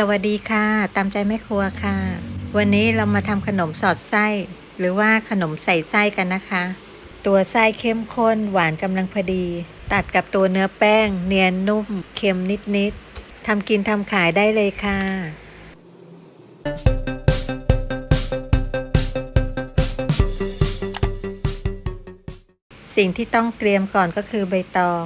สวัสดีค่ะ ตามใจแม่ครัวค่ะ วันนี้เรามาทำขนมสอดไส้ หรือว่าขนมใส่ไส้กันนะคะ ตัวไส้เข้มข้นหวานกำลังพอดี ตัดกับตัวเนื้อแป้ง เนียนนุ่ม เค็มนิดๆทำกินทำขายได้เลยค่ะสิ่งที่ต้องเตรียมก่อนก็คือใบตอง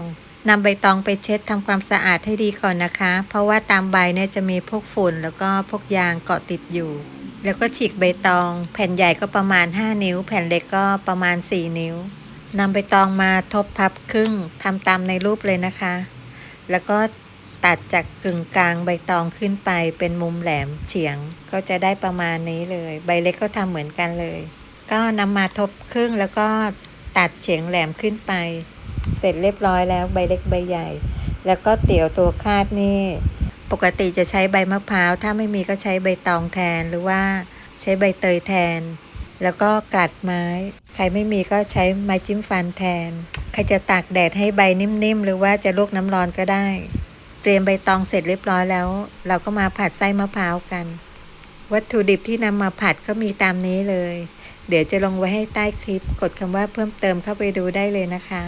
นำใบตองไปเช็ดทำความสะอาดให้ดีก่อนนะคะ เพราะว่าตามใบเนี่ยจะมีพวกฝุ่นแล้วก็พวกยางเกาะติดอยู่ แล้วก็ฉีกใบตอง แผ่นใหญ่ก็ประมาณ 5 นิ้ว แผ่นเล็กก็ประมาณ 4 นิ้วนำใบตองมาทบพับครึ่งทำตามในรูปเลยนะคะ แล้วก็ตัดจากกึ่งกลางใบตองขึ้นไปเป็นมุมแหลมเฉียงก็จะได้ประมาณนี้เลย ใบเล็กก็ทำเหมือนกันเลย ก็นำมาทบครึ่งแล้วก็ตัดเฉียงแหลมขึ้นไป เสร็จเรียบร้อยแล้วใบเล็กใบใหญ่ แล้วก็เตี๋ยวตัวคาดนี่ ปกติจะใช้ใบมะพร้าว ถ้าไม่มีก็ใช้ใบตองแทนหรือว่าใช้ใบเตยแทน แล้วก็กลัดไม้ ใครไม่มีก็ใช้ไม้จิ้มฟันแทน ใครจะตากแดดให้ใบนิ่มๆ หรือว่าจะลวกน้ำร้อนก็ได้ เตรียมใบตองเสร็จเรียบร้อยแล้ว เราก็มาผัดไส้มะพร้าวกัน วัตถุดิบที่นำมาผัดก็มีตามนี้เลย เดี๋ยวจะลงไว้ให้ใต้คลิป กดคำว่าเพิ่มเติมเข้าไปดูได้เลยนะคะ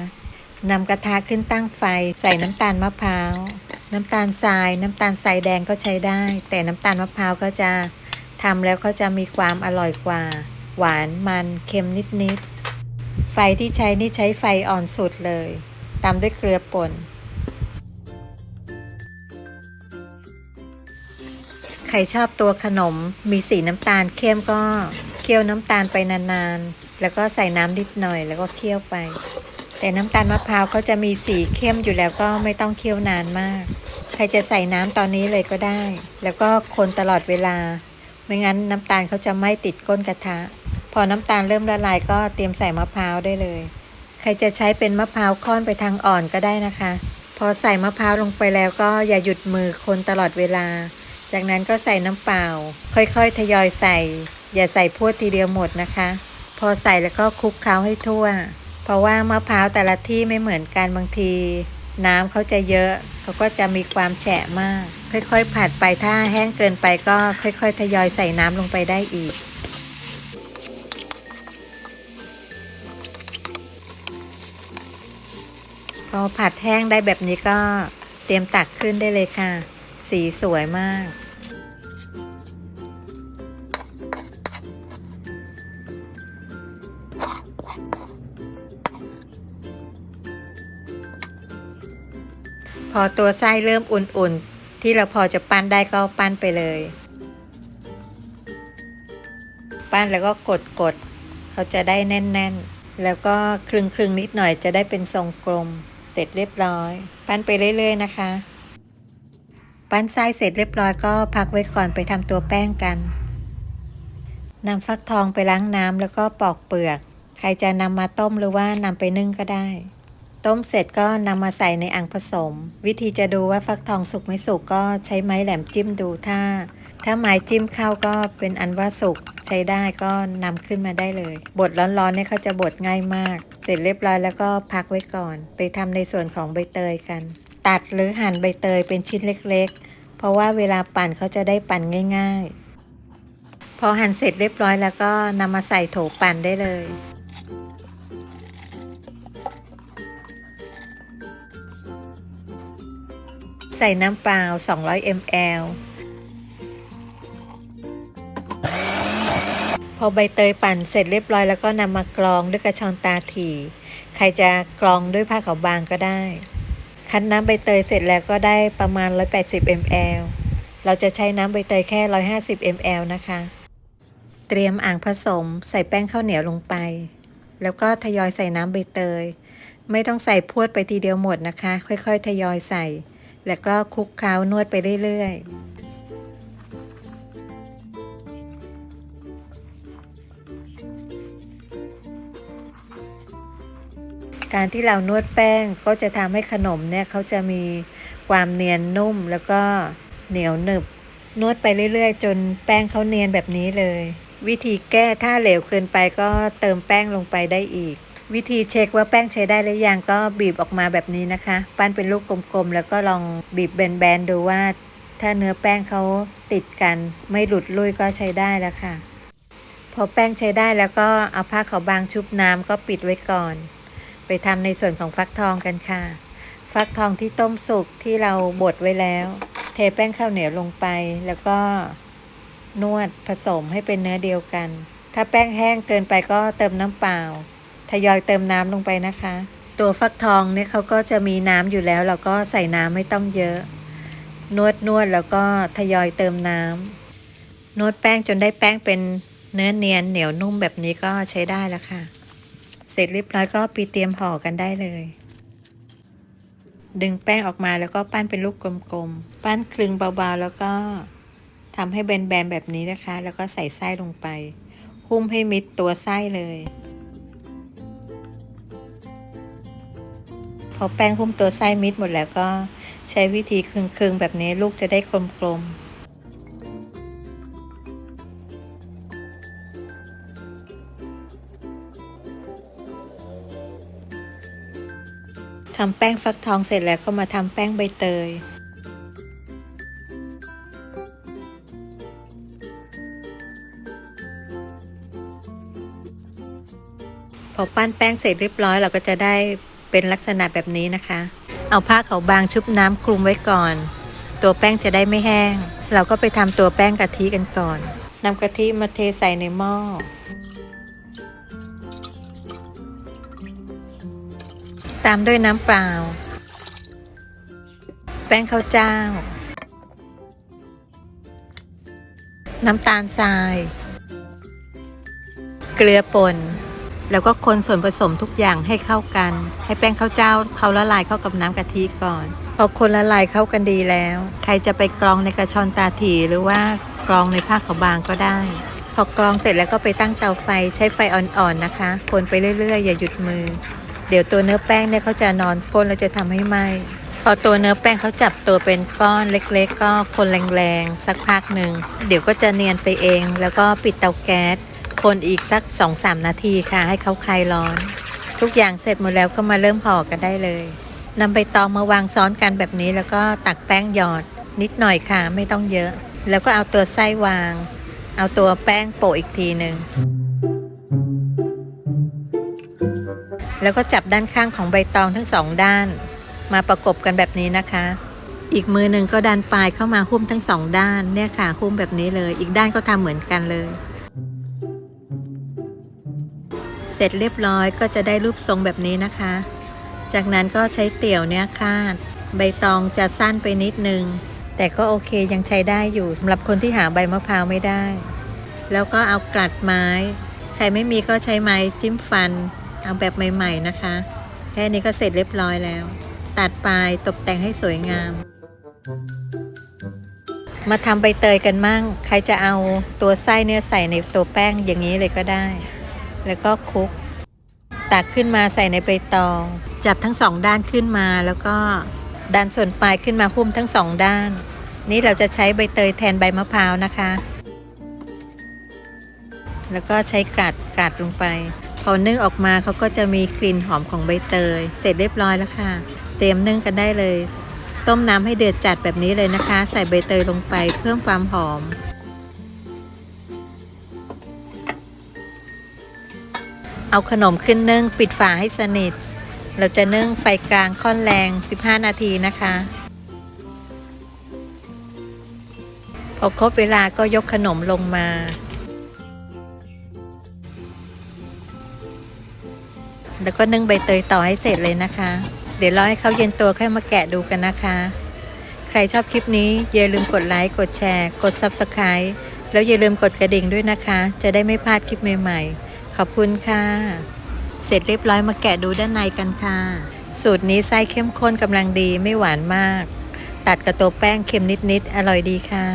นำกระทะขึ้นตั้งไฟ ใส่น้ำตาลมะพร้าว น้ำตาลทราย น้ำตาลทรายแดงก็ใช้ได้ แต่น้ำตาลมะพร้าวก็จะทำแล้วก็จะมีความอร่อยกว่า หวานมันเค็มนิดๆ ไฟที่ใช้นี่ใช้ไฟอ่อนสุดเลยตามด้วยเกลือป่น ใครชอบตัวขนมมีสีน้ำตาลเข้มก็เคี่ยวน้ำตาลไปนานๆ แล้วก็ใส่น้ำนิดหน่อยแล้วก็เคี่ยวไป แต่น้ำตาลมะพร้าวเขาจะมีสีเข้มอยู่แล้วก็ไม่ต้องเคี่ยวนานมาก ใครจะใส่น้ำตอนนี้เลยก็ได้ แล้วก็คนตลอดเวลา ไม่งั้นน้ำตาลเขาจะไม่ติดก้นกระทะ พอน้ำตาลเริ่มละลายก็เตรียมใส่มะพร้าวได้เลย ใครจะใช้เป็นมะพร้าวค่อนไปทางอ่อนก็ได้นะคะ พอใส่มะพร้าวลงไปแล้วก็อย่าหยุดมือคนตลอดเวลา จากนั้นก็ใส่น้ำเปล่า ค่อยๆ ทยอยใส่ อย่าใส่พรวดทีเดียวหมดนะคะ พอใส่แล้วก็คลุกเคล้าให้ทั่ว ราะว่ามะพร้าวแต่ละที่ไม่เหมือนกันบางที น้ำเขาจะเยอะ เขาก็จะมีความแฉะมาก ค่อยๆผัดไปถ้าแห้งเกินไปก็ค่อยๆทยอยใส่น้ำลงไปได้อีกพอผัดแห้งได้แบบนี้ก็เตรียมตักขึ้นได้เลยค่ะ สีสวยมาก พอตัวไส้เริ่มอุ่นๆ ที่เราพอจะปั้นได้ก็ปั้นไปเลย ปั้นแล้วก็กดๆเขาจะได้แน่นๆ แล้วก็คลึงๆนิดหน่อยจะได้เป็นทรงกลม เสร็จเรียบร้อย ปั้นไปเรื่อยๆนะคะ ปั้นไส้เสร็จเรียบร้อยก็พักไว้ก่อนไปทำตัวแป้งกันนำฟักทองไปล้างน้ำแล้วก็ปอกเปลือก ใครจะนำมาต้มหรือว่านำไปนึ่งก็ได้ ต้มเสร็จก็นำมาใส่ในอ่างผสม วิธีจะดูว่าฟักทองสุกไม่สุกก็ใช้ไม้แหลมจิ้มดูถ้า ถ้าไม้จิ้มเข้าก็เป็นอันว่าสุกใช้ได้ก็นำขึ้นมาได้เลย บดร้อนๆเนี่ยเขาจะบดง่ายมาก เสร็จเรียบร้อยแล้วก็พักไว้ก่อน ไปทำในส่วนของใบเตยกัน ตัดหรือหั่นใบเตยเป็นชิ้นเล็กๆ เพราะว่าเวลาปั่นเขาจะได้ปั่นง่าย ๆ พอหั่นเสร็จเรียบร้อยแล้วก็นำมาใส่โถปั่นได้เลย ส่น้ำเปล่า 200 ml พอใบเตยปั่นเสร็จเรียบร้อยแล้วก็นำมากรองด้วยกระชอนตาถี่ ใครจะกรองด้วยผ้าขาวบางก็ได้ คั้นน้ำใบเตยเสร็จแล้วก็ได้ประมาณ 180 ml เราจะใช้น้ำใบเตยแค่ 150 ml นะคะ เตรียมอ่างผสม ใส่แป้งข้าวเหนียวลงไป แล้วก็ทยอยใส่น้ำใบเตย ไม่ต้องใส่พรวดไปทีเดียวหมดนะคะ ค่อยๆ ทยอยใส่ แล้วก็คลุกเคล้านวดไปเรื่อยๆการที่เรานวดแป้งก็จะทำให้ขนมเนี่ยเขาจะมีความเนียนนุ่มแล้วก็เหนียวหนึบ นวดไปเรื่อยๆ จนแป้งเขาเนียนแบบนี้เลย วิธีแก้ถ้าเหลวเกินไปก็เติมแป้งลงไปได้อีก วิธีเช็คว่าแป้งใช้ได้หรือยังก็บีบออกมาแบบนี้นะคะ ปั้นเป็นลูกกลมๆ แล้วก็ลองบีบแบนๆดูว่า ถ้าเนื้อแป้งเขาติดกัน ไม่หลุดลุยก็ใช้ได้แล้วค่ะ พอแป้งใช้ได้แล้วก็เอาผ้าขาวบางชุบน้ำก็ปิดไว้ก่อน ไปทำในส่วนของฟักทองกันค่ะ ฟักทองที่ต้มสุกที่เราบดไว้แล้ว เทแป้งข้าวเหนียวลงไป แล้วก็นวดผสมให้เป็นเนื้อเดียวกัน ถ้าแป้งแห้งเกินไปก็เติมน้ำเปล่า ทยอยเติมน้ำลงไปนะคะ ตัวฟักทองเนี่ยเขาก็จะมีน้ำอยู่แล้ว เราก็ใส่น้ำไม่ต้องเยอะ นวดนวดแล้วก็ทยอยเติมน้ำนวดแป้งจนได้แป้งเป็นเนื้อเนียนเหนียวนุ่มแบบนี้ก็ใช้ได้แล้วค่ะ เสร็จเรียบร้อยก็ปีเตรียมห่อกันได้เลย ดึงแป้งออกมาแล้วก็ปั้นเป็นลูกกลมๆ ปั้นคลึงเบาๆ แล้วก็ทำให้แบนๆแบบนี้นะคะ แล้วก็ใส่ไส้ลงไป หุ้มให้มิดตัวไส้เลย อแป้งหุ้มตัวไส้มิดหมดแล้วก็ใช้วิธีคลึงๆแบบนี้ลูกจะได้กลมๆทำแป้งฟักทองเสร็จแล้วก็มาทำแป้งใบเตย พอปั้นแป้งเสร็จเรียบร้อยเราก็จะได้ เป็นลักษณะแบบนี้นะคะ เอาผ้าขาวบางชุบน้ำคลุมไว้ก่อน ตัวแป้งจะได้ไม่แห้ง เราก็ไปทำตัวแป้งกะทิกันก่อนนำกะทิมาเทใส่ในหม้อตามด้วยน้ำเปล่า แป้งข้าวเจ้า น้ำตาลทราย เกลือป่น แล้วก็คนส่วนผสมทุกอย่างให้เข้ากัน ให้แป้งข้าวเจ้าเขาละลายเข้ากับน้ำกะทิก่อน พอคนละลายเข้ากันดีแล้ว ใครจะไปกรองในกระชอนตาถีหรือว่ากรองในผ้าขาวบางก็ได้ พอกรองเสร็จแล้วก็ไปตั้งเตาไฟใช้ไฟอ่อนๆนะคะ คนไปเรื่อยๆ อย่าหยุดมือ เดี๋ยวตัวเนื้อแป้งเนี่ยเขาจะนอนก้นแล้วจะทำให้ไหมพอตัวเนื้อแป้งเขาจับตัวเป็นก้อนเล็กๆ ก็คนแรงๆ สักพักหนึ่ง เดี๋ยวก็จะเนียนไปเอง แล้วก็ปิดเตาแก๊ส คนอีกสัก 2-3 นาทีค่ะ ให้เขาคลายร้อน ทุกอย่างเสร็จหมดแล้วก็มาเริ่มห่อกันได้เลยนำใบตองมาวางซ้อนกันแบบนี้แล้วก็ตักแป้งหยอด นิดหน่อยค่ะไม่ต้องเยอะ แล้วก็เอาตัวไส้วาง เอาตัวแป้งโปะอีกทีหนึ่งแล้วก็จับด้านข้างของใบตองทั้งสองด้าน มาประกบกันแบบนี้นะคะ อีกมือหนึ่งก็ดันปลายเข้ามาหุ้มทั้งสองด้านเนี่ยค่ะหุ้มแบบนี้เลย อีกด้านก็ทำเหมือนกันเลย ร็จเรียบร้อยก็จะได้รูปทรงแบบนี้นะคะ จากนั้นก็ใช้เตี่ยวเนี่ยคาด ใบตองจะสั้นไปนิดนึง แต่ก็โอเคยังใช้ได้อยู่สำหรับคนที่หาใบมะพร้าวไม่ได้ แล้วก็เอากลัดไม้ ใครไม่มีก็ใช้ไม้จิ้มฟันเอาแบบใหม่ ๆนะคะ แค่นี้ก็เสร็จเรียบร้อยแล้ว ตัดปลายตกแต่งให้สวยงาม มาทำใบเตยกันมั่ง ใครจะเอาตัวไส้เนี่ยใส่ในตัวแป้งอย่างนี้เลยก็ได้ แล้วก็คลุก ตักขึ้นมาใส่ในใบตอง จับทั้งสองด้านขึ้นมาแล้วก็ดันส่วนปลายขึ้นมาหุ้มทั้งสองด้าน นี่เราจะใช้ใบเตยแทนใบมะพร้าวนะคะ แล้วก็ใช้กลัดกลัดลงไป พอนึ่งออกมาเขาก็จะมีกลิ่นหอมของใบเตย เสร็จเรียบร้อยแล้วค่ะ เตรียมนึ่งกันได้เลย ต้มน้ำให้เดือดจัดแบบนี้เลยนะคะ ใส่ใบเตยลงไปเพิ่มความหอม เอาขนมขึ้นนึ่งปิดฝาให้สนิท เราจะนึ่งไฟกลางค่อนแรง 15 นาทีนะคะ พอครบเวลาก็ยกขนมลงมาแล้วก็นึ่งใบเตยต่อให้เสร็จเลยนะคะ เดี๋ยวรอให้เขาเย็นตัวค่อยมาแกะดูกันนะคะ ใครชอบคลิปนี้อย่าลืมกดไลค์ กดแชร์ กด Subscribe แล้วอย่าลืมกดกระดิ่งด้วยนะคะ จะได้ไม่พลาดคลิปใหม่ๆ ขอบคุณค่ะ เสร็จเรียบร้อยมาแกะดูด้านในกันค่ะ สูตรนี้ไส้เข้มข้นกำลังดีไม่หวานมาก ตัดกับตัวแป้งเค็มนิดๆ อร่อยดีค่ะ